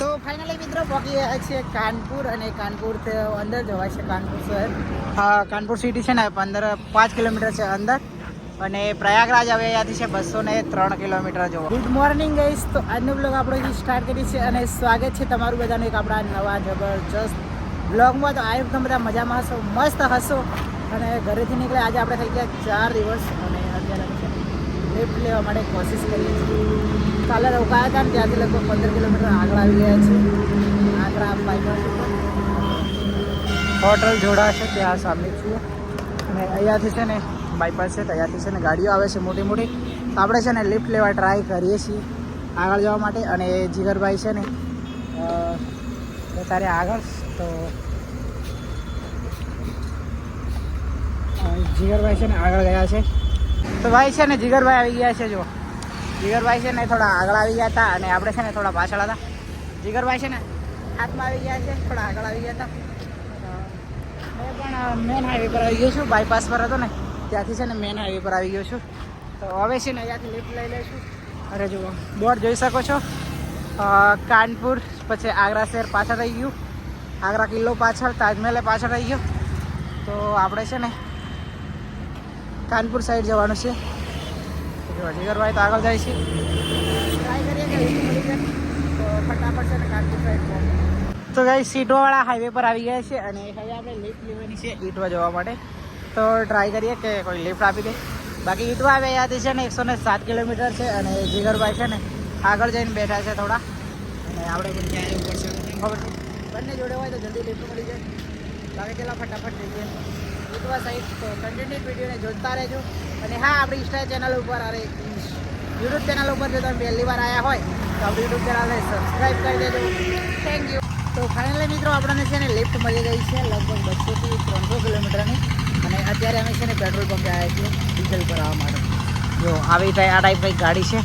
તો ફાઇનલી મિત્રો પહોંચી ગયા છે કાનપુર અને કાનપુર અંદર જવાય છે કાનપુર શહેર. હા, કાનપુર સિટી છે ને, પંદર, પાંચ કિલોમીટર છે અંદર. અને પ્રયાગરાજ હવે અહીંયાથી છે બસો ને ત્રણ કિલોમીટર જેવો. ગુડ મોર્નિંગ ગઈશ તો આજનો બ્લોગ આપણે સ્ટાર્ટ કરી છે અને સ્વાગત છે તમારું બધાનું એક આપણા નવા જબરજસ્ત બ્લોગમાં તો આવ્યું તમે બધા મજામાં હશો? મસ્ત હશો. અને ઘરેથી નીકળે આજે આપણે થઈ ગયા ચાર દિવસ. અને લિફ્ટ લેવા માટે કોશિશ કરીએ છીએ. કાલે રોકાયા હતા ને ત્યાંથી લગભગ પંદર કિલોમીટર આગળ આવી ગયા છે. આગ્રા બાયપાસ હોટલ જોડાશે, ત્યાં સામે છીએ. અને અહીંયાથી છે ને બાયપાસ છે અહીંયાથી છે ને ગાડીઓ આવે છે મોટી મોટી. તો આપણે છે ને લિફ્ટ લેવા ટ્રાય કરીએ છીએ આગળ જવા માટે. અને જીગરભાઈ છે ને અત્યારે આગળ. તો જીગરભાઈ છે ને આગળ ગયા છે. તો ભાઈ છે ને જીગરભાઈ આવી ગયા છે જો જીગરભાઈ છે ને થોડા આગળ આવી ગયા હતા અને આપણે છે ને થોડા પાછળ હતા. જીગરભાઈ છે ને હાથમાં આવી ગયા છે, થોડા આગળ આવી ગયા હતા. મેં પણ મેન હાઈવે પર આવી ગયો છું બાયપાસ પર હતો ને, ત્યાંથી છે ને મેન હાઈવે પર આવી ગયો છું. તો હવે છે ને અહીંયાથી લિફ્ટ લઈ લઈશું. અરે જુઓ બોર્ડ જોઈ શકો છો? કાનપુર, પછી આગ્રા શહેર પાછળ રહી ગયું. આગ્રા કિલ્લો પાછળ, તાજમહેલ પાછળ રહી ગયો. તો આપણે છે ને કાનપુર સાઈડ જવાનું છે. જીગરભાઈ તો આગળ જાય છે. જાય. તો ગાઈ સીટોવાળા હાઈવે પર આવી ગયા છે અને હવે આપણે લિફ્ટ લેવાની છે ઈટવા જવા માટે. તો ટ્રાય કરીએ કે કોઈ લિફ્ટ આપી દે. બાકી ઈટવા આવે યાદ છે ને એકસો ને સાત કિલોમીટર છે અને જીગરભાઈ છે ને આગળ જઈને બેઠા છે થોડા. અને આપણે પણ ક્યાં ખબર બંને જોડે હોય તો જલ્દી લિફ્ટ મળી જાય. બાકી પેલા ફટાફટ જઈએ ઈટવા સહિત તો કન્ટિન્યુ વિડીયોને જોતા રહેજો. અને હા આપણી ઇન્સ્ટા ચેનલ ઉપર અરે યુટ્યુબ ચેનલ ઉપર જો તમે પહેલી વાર આવ્યા હોય તો આપણી યુટ્યુબ ચેનલને સબસ્ક્રાઈબ કરી દેજો. થેન્ક યુ તો ફાઇનલી મિત્રો આપણને છે ને લિફ્ટ મળી ગઈ છે લગભગ બસોથી ત્રણસો કિલોમીટરની. અને અત્યારે અમે છે ને પેટ્રોલ પંપે આવ્યા છીએ ડીઝલ ભરાવવા માટે. જો આવી આ ટાઈપની ગાડી છે.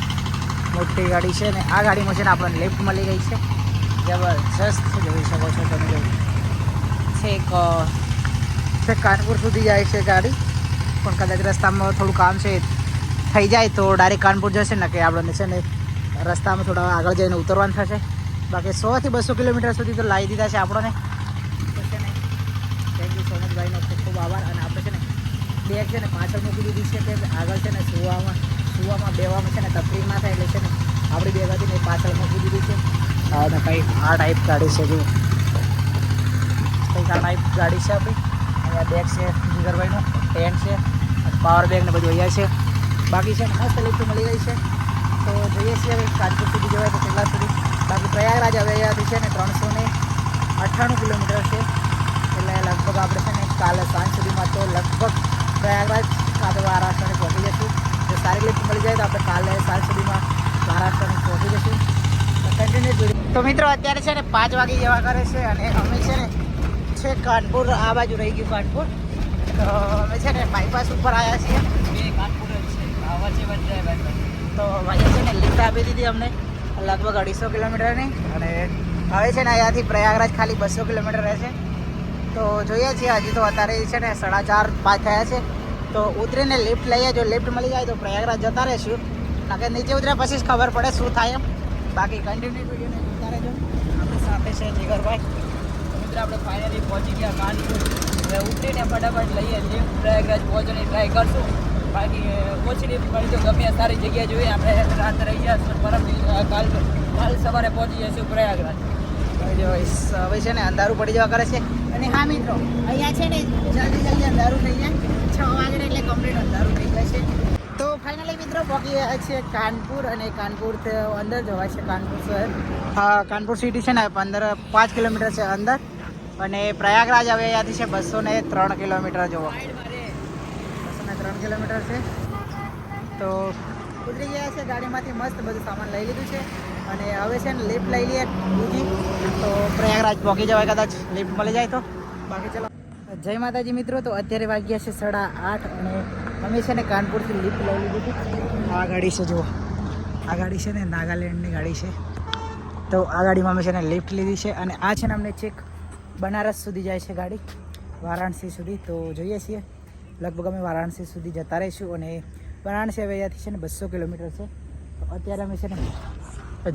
મોટી ગાડી છે ને આ ગાડીમાં છે ને આપણને લિફ્ટ મળી ગઈ છે. જબરજસ્ત જોઈ શકો છો તમે જોઈ છેક અ, છેક કાનપુર સુધી જાય છે ગાડી. પણ કદાચ રસ્તામાં થોડું કામ છે, થઈ જાય તો ડાયરેક્ટ કાનપુર જશે ને કે આપણને છે ને રસ્તામાં થોડા આગળ જઈને ઉતરવાનું થશે. બાકી સોથી બસો કિલોમીટર સુધી તો લાવી દીધા છે આપણને. છે ને થેન્ક યુ સો મચ ભાઈનો ખૂબ ખૂબ આભાર. અને આપણે છે ને બેગ છે ને પાછળ મૂકી દીધી છે કે આગળ છે ને સુવામાં સુવામાં બેવામાં છે ને તકલીફ ના થાય એટલે છે ને આપણી બેગ હતી ને પાછળ મૂકી દીધી છે. અને કંઈક આ ટાઈપ ગાડી છે, જો. કંઈક આ ટાઈપ ગાડી છે આપણી. અહીંયા બેગ છે, જીગરભાઈનું પેન્ટ છે પાવર બેગ ને બધું અહીંયા છે. બાકી છે મસ્ત લિફ્ટ મળી જાય છે. તો જોઈએ છીએ હવે કાનપુર સુધી જવાય તો કેટલા સુધી. બાકી પ્રયાગરાજ હવે અહીંયાથી છે ને ત્રણસો ને અઠ્ઠાણું કિલોમીટર છે. એટલે લગભગ આપણે છે ને કાલે સાંજ સુધીમાં તો લગભગ પ્રયાગરાજ, કાં તો મહારાષ્ટ્રને પહોંચી જશું. જો સારી લિફ્ટ મળી જાય તો આપણે કાલે સાંજ સુધીમાં મહારાષ્ટ્રને પહોંચી જશું. તો મિત્રો, અત્યારે છે ને પાંચ વાગે જવા કરે છે અને અમે છે ને છે કાનપુર આ બાજુ રહી ગયું કાનપુર. તો અમે છે ને બાયપાસ ઉપર આવ્યા છીએ. કાનપુર જ છે. વચ્ચે વચ્ચે તો ભાઈએ છે ને લિફ્ટ આપી દીધી અમને લગભગ અઢીસો કિલોમીટરની. અને હવે છે ને અહીંયાથી પ્રયાગરાજ ખાલી બસો કિલોમીટર રહેશે. તો જોઈએ છીએ હજી તો અત્યારે છે ને સાડા ચાર પાંચ થયા છે. તો ઉતરીને લિફ્ટ લઈએ જો લિફ્ટ મળી જાય તો પ્રયાગરાજ જતા રહીશું. કે નીચે ઉતર્યા પછી જ ખબર પડે શું થાય એમ. બાકી કન્ટિન્યુ વિડીયોને જોતા રહેજો. આપણી સાથે છે જીગરભાઈ. મિત્ર આપણે ફાઇનલી પહોંચી ગયા કાનપુર હવે ઉતરીને ફટાફટ લઈએ છીએ પ્રયાગરાજ પહોંચવાની ટ્રાય કરશું. બાકી ઓછી લિફ્ટ મળી તો ગમે સારી જગ્યા જોઈએ. આપણે રાત રહી ગયા પરમ કાલ કાલ સવારે પહોંચી જઈશું પ્રયાગરાજ. હવે છે ને અંધારું પડી જવા કરે છે. અને હા, મિત્રો, અહીંયા છે ને જલ્દી જલ્દી અંધારું થઈ જાય. છ વાગે એટલે કમ્પ્લીટ અંધારું થઈ જાય છે. તો ફાઇનલી મિત્રો, પહોંચી ગયા છે કાનપુર અને કાનપુર અંદર જવાય છે, કાનપુર શહેર. કાનપુર સિટી છે ને, પંદર, પાંચ કિલોમીટર છે અંદર. અને પ્રયાગરાજ હવે અહીંયાથી છે બસો ને ત્રણ કિલોમીટર જોવો. બસો ને ત્રણ કિલોમીટર છે. તો ઉતરી ગયા છે, ગાડીમાંથી મસ્ત બધું સામાન લઈ લીધું છે. અને હવે છે ને લિફ્ટ લઈ લઈએ બીજી તો પ્રયાગરાજ પહોંચી જવાય કદાચ લિફ્ટ મળી જાય તો. બાકી ચલો. જય માતાજી મિત્રો, તો અત્યારે વાગ્યા છે સાડા આઠ અને અમે છે ને કાનપુરથી લિફ્ટ લઈ લીધી હતી. આ ગાડી છે, જુઓ. આ ગાડી છે ને નાગાલેન્ડની ગાડી છે. તો આ ગાડીમાં અમે છે ને લિફ્ટ લીધી છે અને આ છે ને અમને છેક બનારસ સુધી જાય છે ગાડી, વારાણસી સુધી. તો જોઈએ છીએ. લગભગ અમે વારાણસી સુધી જતા રહીશું અને વારાણસી હવે અહીંયાથી છે ને બસો કિલોમીટર છે. તો અત્યારે અમે છે ને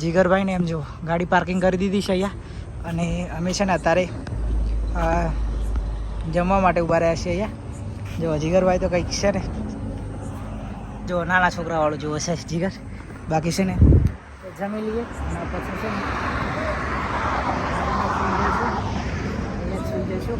જીગરભાઈને એમ જો ગાડી પાર્કિંગ કરી દીધી છે અહીંયા અને અમે છે ને અત્યારે જમવા માટે ઊભા રહ્યા છીએ અહીંયા. જો જીગરભાઈ તો કંઈક છે ને, જો નાના છોકરાવાળું જુઓ છે જીગર. બાકી છે ને, જમી લઈએ. પછી છે ને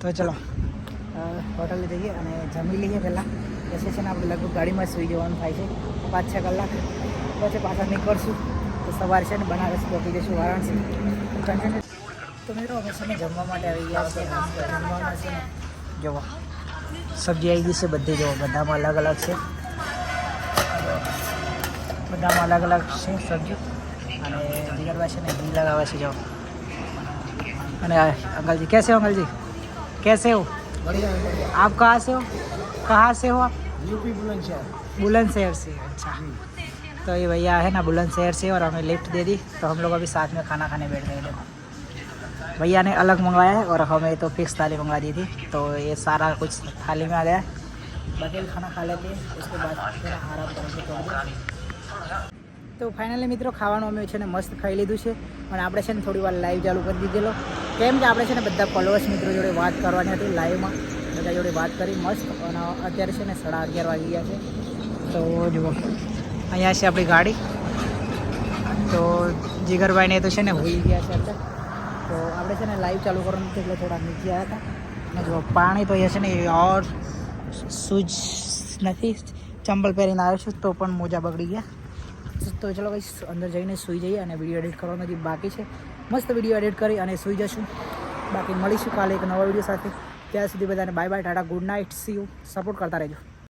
તો ચલો હોટલે જઈએ અને જમી લઈએ પહેલાં. પછી છે ને આપણે લગભગ ગાડીમાં સુઈ જવાનું થાય છે. પાંચ છ કલાક પછી પાછા નીકળશું. તો સવારે છે ને બનારસ પહોંચી જઈશું વારાણસી. તો મિત્રો, અમે છે ને જમવા માટે આવી ગયા છે જમવામાં છે સબ્જી આવી ગઈ છે બધી જુઓ બધામાં અલગ અલગ છે. બધામાં અલગ અલગ છે સબ્જી અને જીગરભાઈ છે ને ઘી લગાવે છે જો અને આ અંકલ જી कैसे हो अंकल जी कैसे हो आप कहाँ से हो कहाँ से हो आप यूपी बुलंदशहर बुलंदशहर से अच्छा तो ये भैया है ना बुलंदशहर से और हमें लिफ्ट दे दी तो हम लोग अभी साथ में खाना खाने बैठ गए देखो भैया ने अलग मंगवाया है और हमें तो फिक्स थाली मंगा दी थी तो ये सारा कुछ थाली में आ गया है बाकी भी खाना खा लेते हैं उसके बाद फिर आराम करेंगे थोड़ी देर। તો ફાઇનલી મિત્રો ખાવાનું અમે છે ને મસ્ત ખાઈ લીધું છે અને આપણે છે ને થોડી વાર લાઈવ ચાલુ કરી દીધેલો કેમ કે આપણે છે ને બધા ફોલોઅર્સ મિત્રો જોડે વાત કરવાની હતી લાઈવમાં બધા જોડે વાત કરી મસ્ત. અને અત્યારે છે ને સાડા અગિયાર વાગી ગયા છે. તો જુઓ. અહીંયા છે આપણી ગાડી. તો જીગરભાઈને તો છે ને હોઈ ગયા છે અત્યારે તો આપણે છે ને લાઈવ ચાલુ કરવાનું હતું એટલે થોડા નીચે આવ્યા હતા. અને જો પાણી તો અહીંયા છે ને ઓર સૂજ નથી. ચંપલ પહેરીને આવ્યો છું તો પણ મોજા બગડી ગયા. તો ચલો ભાઈ અંદર જઈને સૂઈ જઈએ અને વીડિયો એડિટ કરવાનું જે બાકી છે. મસ્ત વીડિયો એડિટ કરી અને સૂઈ જશું. બાકી મળીશું કાલે એક નવા વીડિયો સાથે. ત્યાં સુધી બધાને bye bye tata good night see you support કરતા રહેજો.